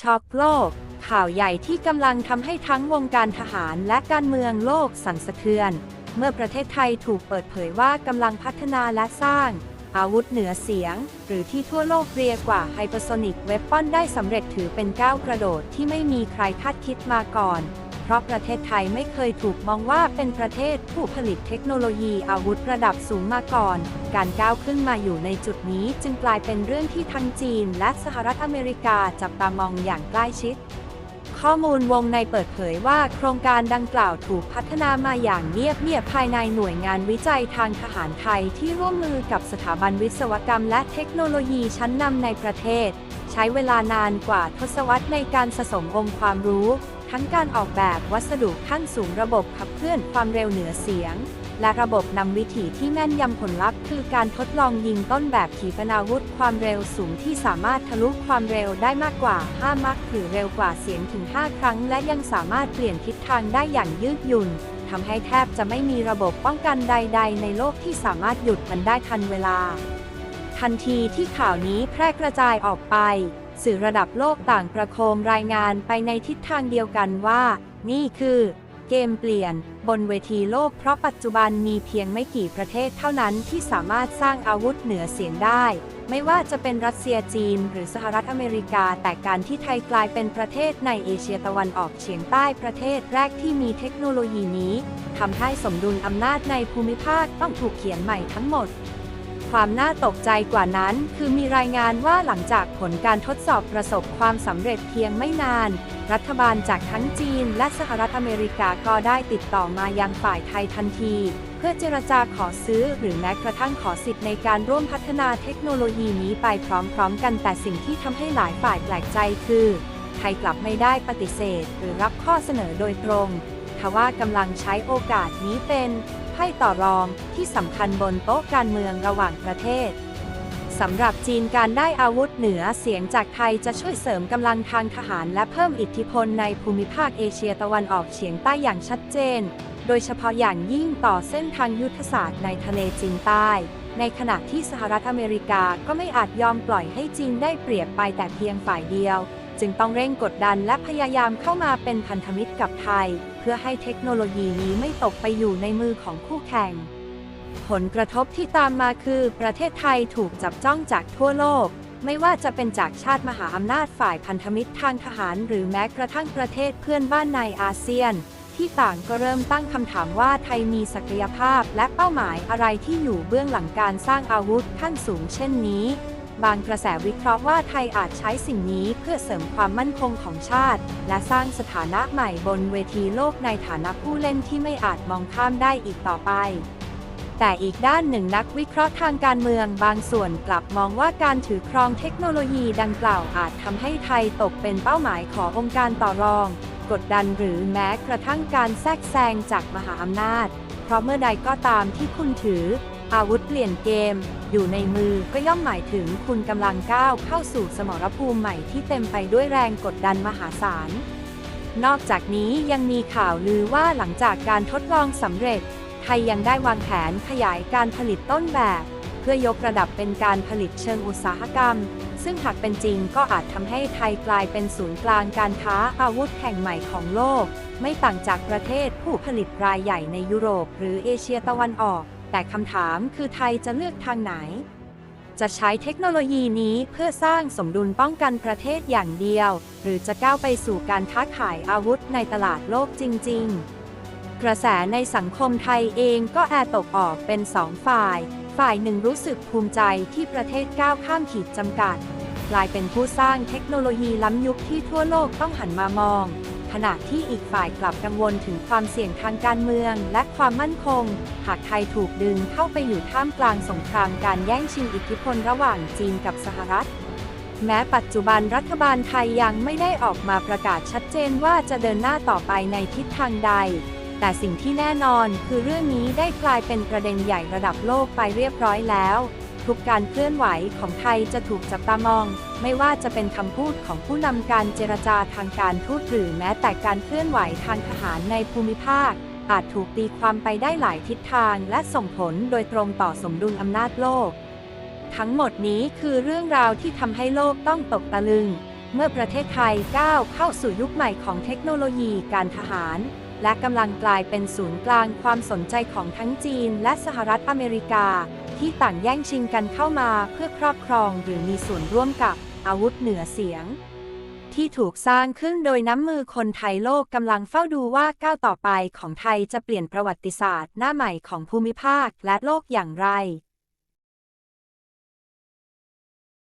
ช็อกโลก ข่าวใหญ่ที่กำลังทำให้ทั้งวงการทหารและการเมืองโลกสั่นสะเทือน เมื่อประเทศไทยถูกเปิดเผยว่ากำลังพัฒนาและสร้าง อาวุธเหนือเสียง หรือที่ทั่วโลกเรียกว่าไฮเปอร์โซนิกเวปปอนได้สำเร็จถือเป็นก้าวกระโดดที่ไม่มีใครคาดคิดมาก่อน เพราะประเทศไทยไม่เคยถูกมองว่าเป็นประเทศผู้ผลิตเทคโนโลยีอาวุธระดับสูงมาก่อน การก้าวขึ้นมาอยู่ในจุดนี้จึงกลายเป็นเรื่องที่ทั้งจีน และสหรัฐอเมริกาจับตามองอย่างใกล้ชิดข้อมูลวงในเปิดเผยว่าโครงการดังกล่าวถูกพัฒนามาอย่างเงียบเงียบภายในหน่วยงานวิจัยทางทหารไทยที่ร่วมมือกับสถาบันวิศวกรรมและเทคโนโลยีชั้นนำในประเทศ ใช้เวลานานกว่าทศวรรษในการสะสมองค์ความรู้ ทั้งการออกแบบวัสดุขั้นสูงระบบขับเคลื่อนความเร็วเหนือเสียง และระบบนำวิถีที่แม่นยำผลลัพธ์คือการทดลองยิงต้นแบบขีปนาวุธความเร็วสูงที่สามารถทะลุความเร็วได้มากกว่า 5 มัคหรือเร็วกว่าเสียงถึง 5 ครั้ง และยังสามารถเปลี่ยนทิศทางได้อย่างยืดหยุ่นทำให้แทบจะไม่มีระบบป้องกันใด ๆ ในโลกที่สามารถหยุดมันได้ทันเวลา ทันทีที่ข่าวนี้แพร่กระจายออกไป สื่อระดับโลกต่างประโคมรายงานไปในทิศทางเดียวกันว่า นี่คือเกมเปลี่ยน บนเวทีโลกเพราะปัจจุบันมีเพียงไม่กี่ประเทศเท่านั้นที่สามารถสร้างอาวุธเหนือเสียงได้ ไม่ว่าจะเป็นรัสเซียจีน หรือสหรัฐอเมริกา แต่การที่ไทยกลายเป็นประเทศในเอเชียตะวันออกเฉียงใต้ประเทศแรกที่มีเทคโนโลยีนี้ทำให้สมดุลอำนาจในภูมิภาคต้องถูกเขียนใหม่ทั้งหมด ความน่าตกใจกว่านั้น คือมีรายงานว่าหลังจากผลการทดสอบประสบความสำเร็จเพียงไม่นาน รัฐบาลจากทั้งจีนและสหรัฐอเมริกาก็ได้ติดต่อมายังฝ่ายไทยทันที เพื่อเจรจาขอซื้อหรือแม้กระทั่งขอสิทธิ์ในการร่วมพัฒนาเทคโนโลยีนี้ไปพร้อมๆ กันแต่สิ่งที่ทำให้หลายฝ่ายแปลกใจคือ ไทยกลับไม่ได้ปฏิเสธ หรือรับข้อเสนอโดยตรงทว่ากำลังใช้โอกาสนี้เป็น พ่ต่อรองที่สำคัญบนโต๊ะการเมืองระหว่างประเทศสำหรับจีนการได้อาวุธเหนือเสียงจากไทยจะช่วยเสริมกำลังทางทหารและเพิ่มอิทธิพลในภูมิภาคเอเชียตะวันออกเฉียงใต้อย่างชัดเจน โดยเฉพาะอย่างยิ่งต่อเส้นทางยุทธศาสตร์ในทะเลจีนใต้ ในขณะที่สหรัฐอเมริกาก็ไม่อาจยอมปล่อยให้จีนได้เปรียบไปแต่เพียงฝ่ายเดียว จึงต้องเร่งกดดันและพยายามเข้ามาเป็นพันธมิตรกับไทย เพื่อให้เทคโนโลยีนี้ไม่ตกไปอยู่ในมือของคู่แข่ง ผลกระทบที่ตามมาคือประเทศไทยถูกจับจ้องจากทั่วโลก ไม่ว่าจะเป็นจากชาติมหาอำนาจฝ่ายพันธมิตรทางทหาร หรือแม้กระทั่งประเทศเพื่อนบ้านในอาเซียน ที่ต่างก็เริ่มตั้งคำถามว่าไทยมีศักยภาพและเป้าหมายอะไรที่อยู่เบื้องหลังการสร้างอาวุธขั้นสูงเช่นนี้ บางกระแสวิเคราะห์ว่าไทยอาจใช้สิ่งนี้เพื่อเสริมความมั่นคงของชาติ และสร้างสถานะใหม่บนเวทีโลกในฐานะผู้เล่นที่ไม่อาจมองข้ามได้อีกต่อไป แต่อีกด้านหนึ่งนักวิเคราะห์ทางการเมืองบางส่วนกลับมองว่าการถือครองเทคโนโลยีดังกล่าวอาจทำให้ไทยตกเป็นเป้าหมายขององค์การต่อรอง กดดันหรือแม้กระทั่งการแทรกแซงจากมหาอำนาจ เพราะเมื่อใดก็ตามที่คุณถือ อาวุธเปลี่ยนเกม อยู่ในมือก็ย่อมหมายถึงคุณกำลังก้าวเข้าสู่สมรภูมิใหม่ที่เต็มไปด้วยแรงกดดันมหาศาล นอกจากนี้ยังมีข่าวลือว่าหลังจากการทดลองสำเร็จ ไทยยังได้วางแผนขยายการผลิตต้นแบบ เพื่อยกระดับเป็นการผลิตเชิงอุตสาหกรรม ซึ่งหากเป็นจริงก็อาจทำให้ไทยกลายเป็นศูนย์กลางการค้าอาวุธแห่งใหม่ของโลก ไม่ต่างจากประเทศผู้ผลิตรายใหญ่ในยุโรป หรือเอเชียตะวันออก แต่คำถามคือไทยจะเลือกทางไหน จะใช้เทคโนโลยีนี้เพื่อสร้างสมดุลป้องกันประเทศอย่างเดียว หรือจะก้าวไปสู่การค้าขายอาวุธในตลาดโลกจริง ๆ กระแสในสังคมไทยเองก็แอตกออกเป็นสองฝ่าย ฝ่ายหนึ่งรู้สึกภูมิใจที่ประเทศก้าวข้ามขีดจำกัดกลายเป็นผู้สร้างเทคโนโลยีล้ำยุคที่ทั่วโลกต้องหันมามอง ขณะที่อีกฝ่ายกลับกังวลถึงความเสี่ยงทางการเมือง และความมั่นคง หากไทยถูกดึงเข้าไปอยู่ท่ามกลางสงครามการแย่งชิงอิทธิพลระหว่างจีนกับสหรัฐ แม้ปัจจุบันรัฐบาลไทยยังไม่ได้ออกมาประกาศชัดเจนว่าจะเดินหน้าต่อไปในทิศทางใด แต่สิ่งที่แน่นอนคือเรื่องนี้ได้กลายเป็นประเด็นใหญ่ระดับโลกไปเรียบร้อยแล้ว ทุกการเคลื่อนไหวของไทยจะถูกจับตามอง ไม่ว่าจะเป็นคำพูดของผู้นำการเจรจาทางการทูตหรือแม้แต่การเคลื่อนไหวทางทหารในภูมิภาค อาจถูกตีความไปได้หลายทิศทางและส่งผลโดยตรงต่อสมดุลอำนาจโลก ทั้งหมดนี้คือเรื่องราวที่ทำให้โลกต้องตกตะลึง เมื่อประเทศไทยก้าวเข้าสู่ยุคใหม่ของเทคโนโลยีการทหารและกำลังกลายเป็นศูนย์กลางความสนใจของทั้งจีนและสหรัฐอเมริกา ที่ต่างแย่งชิงกันเข้ามาเพื่อครอบครองหรือมีส่วนร่วมกับอาวุธเหนือเสียง ที่ถูกสร้างขึ้นโดยน้ำมือคนไทยโลกกำลังเฝ้าดูว่าก้าวต่อไปของไทยจะเปลี่ยนประวัติศาสตร์หน้าใหม่ของภูมิภาคและโลกอย่างไร